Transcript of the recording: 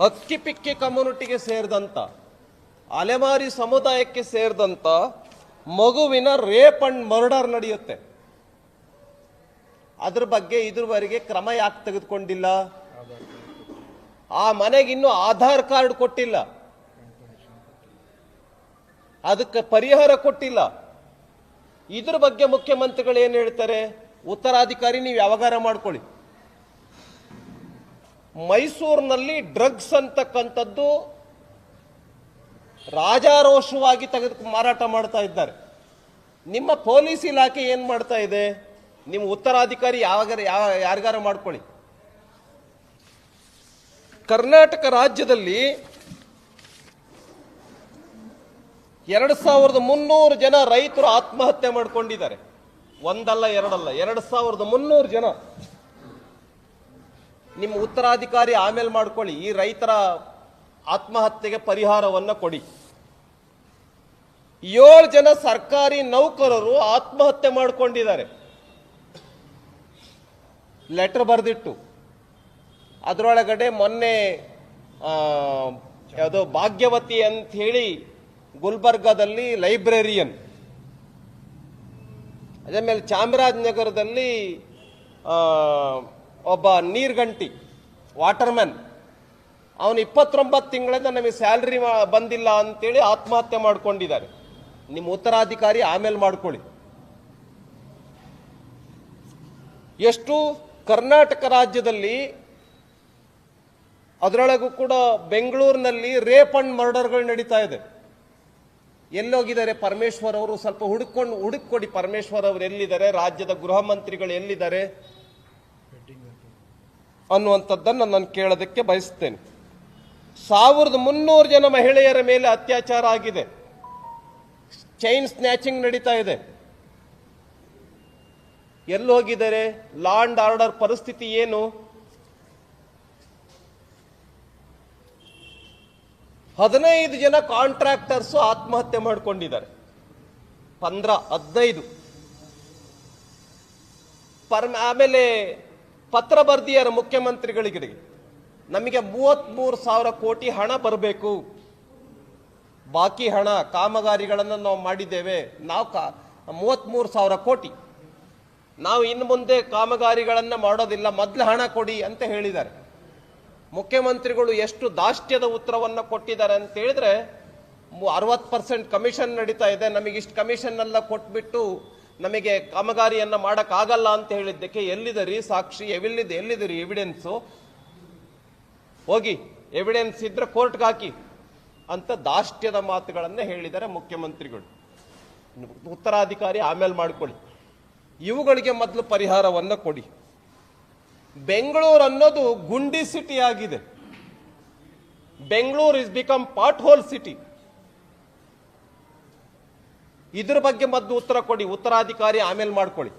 ಅಕ್ಕಿ ಪಿಕ್ಕಿ ಕಮ್ಯುನಿಟಿಗೆ ಸೇರಿದಂತ, ಅಲೆಮಾರಿ ಸಮುದಾಯಕ್ಕೆ ಸೇರಿದಂತ ಮಗುವಿನ ರೇಪ್ ಅಂಡ್ ಮರ್ಡರ್ ನಡೆಯುತ್ತೆ. ಅದ್ರ ಬಗ್ಗೆ ಇದುವರೆಗೆ ಕ್ರಮ ಯಾಕೆ ತೆಗೆದುಕೊಂಡಿಲ್ಲ? ಆ ಮನೆಗೆ ಇನ್ನೂ ಆಧಾರ್ ಕಾರ್ಡ್ ಕೊಟ್ಟಿಲ್ಲ. ಅದಕ್ಕೆ ಪರಿಹಾರ ಕೊಟ್ಟಿಲ್ಲ. ಇದ್ರ ಬಗ್ಗೆ ಮುಖ್ಯಮಂತ್ರಿಗಳು ಏನು ಹೇಳ್ತಾರೆ? ಉತ್ತರಾಧಿಕಾರಿ, ನೀವು ಯಾವಾಗಾರ ಮಾಡ್ಕೊಳ್ಳಿ. ಮೈಸೂರಿನಲ್ಲಿ ಡ್ರಗ್ಸ್ ಅಂತಕ್ಕಂಥದ್ದು ರಾಜಾರೋಷವಾಗಿ ತೆಗೆದು ಮಾರಾಟ ಮಾಡ್ತಾ ಇದ್ದಾರೆ. ನಿಮ್ಮ ಪೊಲೀಸ್ ಇಲಾಖೆ ಏನು ಮಾಡ್ತಾ ಇದೆ? ನಿಮ್ಮ ಉತ್ತರಾಧಿಕಾರಿ ಯಾವಾಗಾರ ಯಾವ ಯಾರಿಗಾರ ಮಾಡ್ಕೊಳ್ಳಿ. ಕರ್ನಾಟಕ ರಾಜ್ಯದಲ್ಲಿ ಎರಡು ಸಾವಿರದ ಮುನ್ನೂರು ಜನ ರೈತರು ಆತ್ಮಹತ್ಯೆ ಮಾಡ್ಕೊಂಡಿದ್ದಾರೆ. ಒಂದಲ್ಲ, ಎರಡಲ್ಲ, ಎರಡು ಸಾವಿರದ ಮುನ್ನೂರು ಜನ. ನಿಮ್ಮ ಉತ್ತರಾಧಿಕಾರಿ ಆಮೇಲೆ ಮಾಡ್ಕೊಳ್ಳಿ, ಈ ರೈತರ ಆತ್ಮಹತ್ಯೆಗೆ ಪರಿಹಾರವನ್ನ ಕೊಡಿ. ಏಳು ಜನ ಸರ್ಕಾರಿ ನೌಕರರು ಆತ್ಮಹತ್ಯೆ ಮಾಡಿಕೊಂಡಿದ್ದಾರೆ. ಲೆಟರ್ ಬರೆದಿಟ್ಟು, ಅದರೊಳಗಡೆ ಮೊನ್ನೆ ಯಾವುದೋ ಭಾಗ್ಯವತಿ ಅಂತ ಹೇಳಿ ಗುಲ್ಬರ್ಗಾದಲ್ಲಿ ಲೈಬ್ರರಿಯನ್. ಅದೇ ಮೇಲೆ ಚಾಮರಾಜನಗರದಲ್ಲಿ ಒಬ್ಬ ನೀರ್ಗಂಟಿ, ವಾಟರ್ಮ್ಯಾನ್. ಅವನು ಇಪ್ಪತ್ತೊಂಬತ್ತು ತಿಂಗಳಿಂದ ನಮಗೆ ಸ್ಯಾಲ್ರಿ ಬಂದಿಲ್ಲ ಅಂತೇಳಿ ಆತ್ಮಹತ್ಯೆ ಮಾಡ್ಕೊಂಡಿದ್ದಾರೆ. ನಿಮ್ಮ ಉತ್ತರಾಧಿಕಾರಿ ಆಮೇಲೆ ಮಾಡ್ಕೊಳ್ಳಿ. ಎಷ್ಟು ಕರ್ನಾಟಕ ರಾಜ್ಯದಲ್ಲಿ ಅದರೊಳಗೂ ಕೂಡ ಬೆಂಗಳೂರಿನಲ್ಲಿ ರೇಪ್ ಅಂಡ್ ಮರ್ಡರ್ಗಳು ನಡೀತಾ ಇದೆ. ಎಲ್ಲೋಗಿದ್ದಾರೆ ಪರಮೇಶ್ವರ್ ಅವರು, ಸ್ವಲ್ಪ ಹುಡುಕೊಂಡು ಹುಡುಕೊಡಿ ಪರಮೇಶ್ವರ್ ಅವರು ಎಲ್ಲಿದ್ದಾರೆ, ರಾಜ್ಯದ ಗೃಹ ಮಂತ್ರಿಗಳು ಎಲ್ಲಿದ್ದಾರೆ ಅನ್ನುವಂಥದ್ದನ್ನು ನಾನು ಕೇಳೋದಕ್ಕೆ ಬಯಸ್ತೇನೆ. ಸಾವಿರದ ಮುನ್ನೂರು ಜನ ಮಹಿಳೆಯರ ಮೇಲೆ ಅತ್ಯಾಚಾರ ಆಗಿದೆ. ಚೈನ್ ಸ್ನ್ಯಾಚಿಂಗ್ ನಡೀತಾ ಇದೆ. ಎಲ್ಲಿ ಹೋಗಿದ್ದಾರೆ? ಲಾ ಅಂಡ್ ಆರ್ಡರ್ ಪರಿಸ್ಥಿತಿ ಏನು? ಹದಿನೈದು ಜನ ಕಾಂಟ್ರಾಕ್ಟರ್ಸ್ ಆತ್ಮಹತ್ಯೆ ಮಾಡಿಕೊಂಡಿದ್ದಾರೆ. ಪಂದ್ರ ಹದಿನೈದು. ಪರ್, ಆಮೇಲೆ ಪತ್ರ ಬರ್ದಿಯಾರ ಮುಖ್ಯಮಂತ್ರಿಗಳಿಗೆ ನಮಗೆ ಮೂವತ್ಮೂರು ಸಾವಿರ ಕೋಟಿ ಹಣ ಬರಬೇಕು. ಬಾಕಿ ಹಣ, ಕಾಮಗಾರಿಗಳನ್ನು ನಾವು ಮಾಡಿದ್ದೇವೆ. ನಾವು ಕಾ, ಮೂವತ್ಮೂರು ಸಾವಿರ ಕೋಟಿ. ನಾವು ಇನ್ನು ಮುಂದೆ ಕಾಮಗಾರಿಗಳನ್ನು ಮಾಡೋದಿಲ್ಲ, ಮೊದಲು ಹಣ ಕೊಡಿ ಅಂತ ಹೇಳಿದ್ದಾರೆ. ಮುಖ್ಯಮಂತ್ರಿಗಳು ಎಷ್ಟು ದಾಷ್ಟ್ಯದ ಉತ್ತರವನ್ನು ಕೊಟ್ಟಿದ್ದಾರೆ ಅಂತ ಹೇಳಿದ್ರೆ ಅರವತ್ತು ಪರ್ಸೆಂಟ್ ಕಮಿಷನ್ ನಡೀತಾ ಇದೆ. ನಮಗಿಷ್ಟು ಕಮಿಷನ್ ಎಲ್ಲ ಕೊಟ್ಬಿಟ್ಟು ನಮಗೆ ಕಾಮಗಾರಿಯನ್ನು ಮಾಡೋಕ್ಕಾಗಲ್ಲ ಅಂತ ಹೇಳಿದ್ದಕ್ಕೆ ಎಲ್ಲಿದೆ ಸಾಕ್ಷಿ, ಎಲ್ಲಿದೆ ಎಲ್ಲಿದೆ ಎವಿಡೆನ್ಸು ಹೋಗಿ ಎವಿಡೆನ್ಸ್ ಇದ್ರೆ ಕೋರ್ಟ್ಗೆ ಹಾಕಿ ಅಂತ ದಾಷ್ಟ್ಯದ ಮಾತುಗಳನ್ನು ಹೇಳಿದ್ದಾರೆ ಮುಖ್ಯಮಂತ್ರಿಗಳು. ಉತ್ತರಾಧಿಕಾರಿ ಆಮೇಲೆ ಮಾಡಿಕೊಳ್ಳಿ. ಇವುಗಳಿಗೆ ಮೊದಲು ಪರಿಹಾರವನ್ನು ಕೊಡಿ. ಬೆಂಗಳೂರು ಅನ್ನೋದು ಗುಂಡಿ ಸಿಟಿ ಆಗಿದೆ. Bengaluru is become pothole city ಇದ್ರ ಬಗ್ಗೆ ಮದ್ದು ಉತ್ತರ ಕೊಡಿ ಉತ್ತರಾಧಿಕಾರಿ ಆಮೇಲೆ ಮಾಡ್ಕೊಳ್ಳಿ.